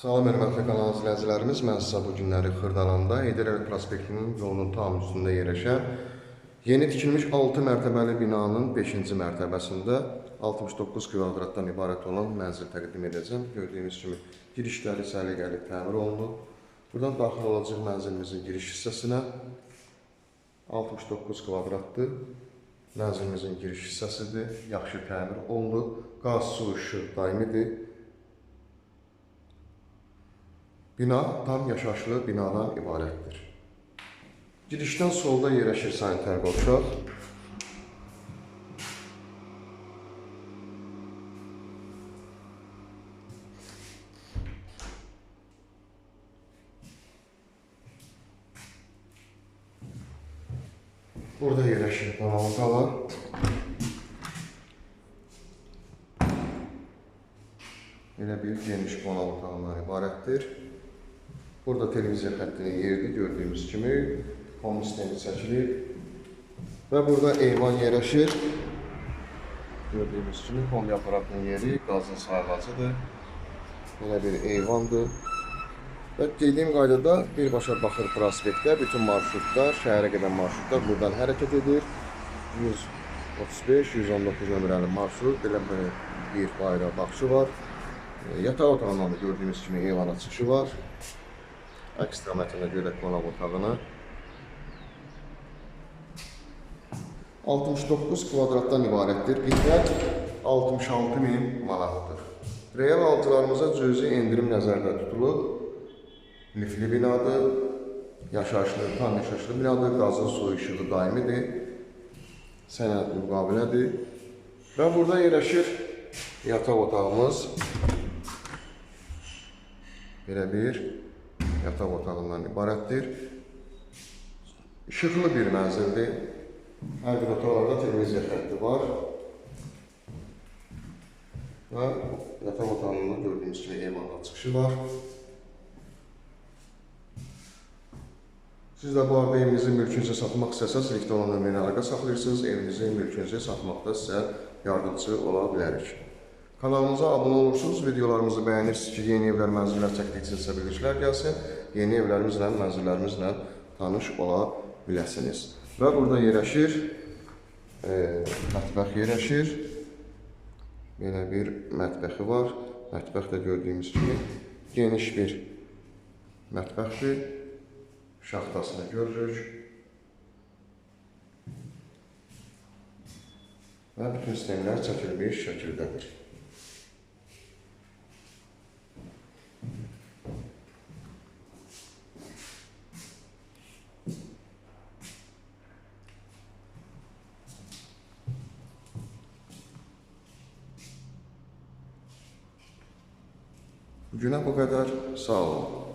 Salam hörmətli kanal izləyicilərimiz, mən sizə bu günləri Xırdalanda Heydər prospektinin yolunun tam üstündə yerləşən yeni tikilmiş 6 mərtəbəli binanın 5-ci mərtəbəsində 69 kvadratdan ibarət olan mənzil təqdim edəcəm. Gördüyünüz kimi girişləri səliqəli təmir olunub. Buradan daxil olacaq mənzilimizin giriş hissəsinə 69 kvadratdır. Mənzilimizin giriş hissəsidir. Yaxşı təmir olunub. Qaz, su, işıq daimidir. Bina tam yaşayışlı binadan ibarətdir. Girişdən solda yerləşir sanitar qovşaq. Burada yerləşir qonaq otağı. Elə bir geniş qonaq otağından ibarətdir. Burada televiziya xəttinin yeridir gördüyümüz kimi. Home sistemi çəkilir. Və burada eyvan yerləşir. Gördüyümüz kimi kombi aparatının yeri qazın sayğacıdır. Belə bir eyvandır. Və dediyim qaydada birbaşa baxır prospektə bütün marşrutlar, şəhərə gedən marşrutlar buradan hərəkət edir. 135, 119 nömrəli marşrut, belə bir bir bayrağı baxışı var. E, Yataq otağından da gördüyümüz kimi eyvana çıxışı var. Əks istiqamətində görə qonaq otağına. 69 kvadratdan ibarətdir. Qiymət 66 min manatdır. Real alıcılarımıza cüzi endirim nəzərdə tutulub. Lifli binadır, yaşayışlı, tam yaşayışlı binadır, qazı, su, işığı daimidir, sənəd müqavilədir. Və burada yerləşir yataq otağımız. Belə bir yataq otağından ibarətdir. İşıqlı bir mənzildir. Hər bir otaqlarda televiziya xətti var. Və yataq otağında gördüyünüz kimi eyvandan çıxışı var. Siz də bu arada evinizi mülkünüzü satmaq istəsəz, linkdə olan nömrəni əlaqə saxlayırsınız. Evinizi mülkünüzü satmaqda sizə yardımcı ola bilərik. Kanalımıza abunə olursunuz, videolarımızı bəyənirsiniz ki, yeni evlər, mənzillər çəkdikcə sizə bildirişlər gəlsin. Yeni evlərimizlə, mənzillərimizlə tanış ola biləsiniz. Və burada yerləşir, e, mətbəx yerləşir. Belə bir mətbəxi var. Mətbəx də gördüyümüz kimi geniş bir mətbəxdir. Şaxtasını görürük. Və bütün sistemlər çəkilmiş şəkildədir. Güne bakader sağ olun.